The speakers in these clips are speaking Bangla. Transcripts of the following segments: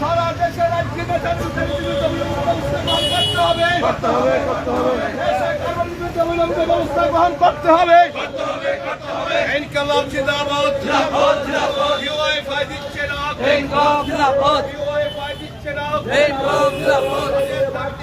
সারা দেশের আজকে করতে হবে করতে হবে করতে হবে ব্যবস্থা গ্রহণ করতে হবে ইনকালাব জিন্দাবাদ জিন্দাবাদ জিন্দাবাদ ইউআইএফআই দিচ্ছে না ইউআইএফআই দিচ্ছে না আমাদের দাবিতে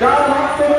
যার মাধ্যমে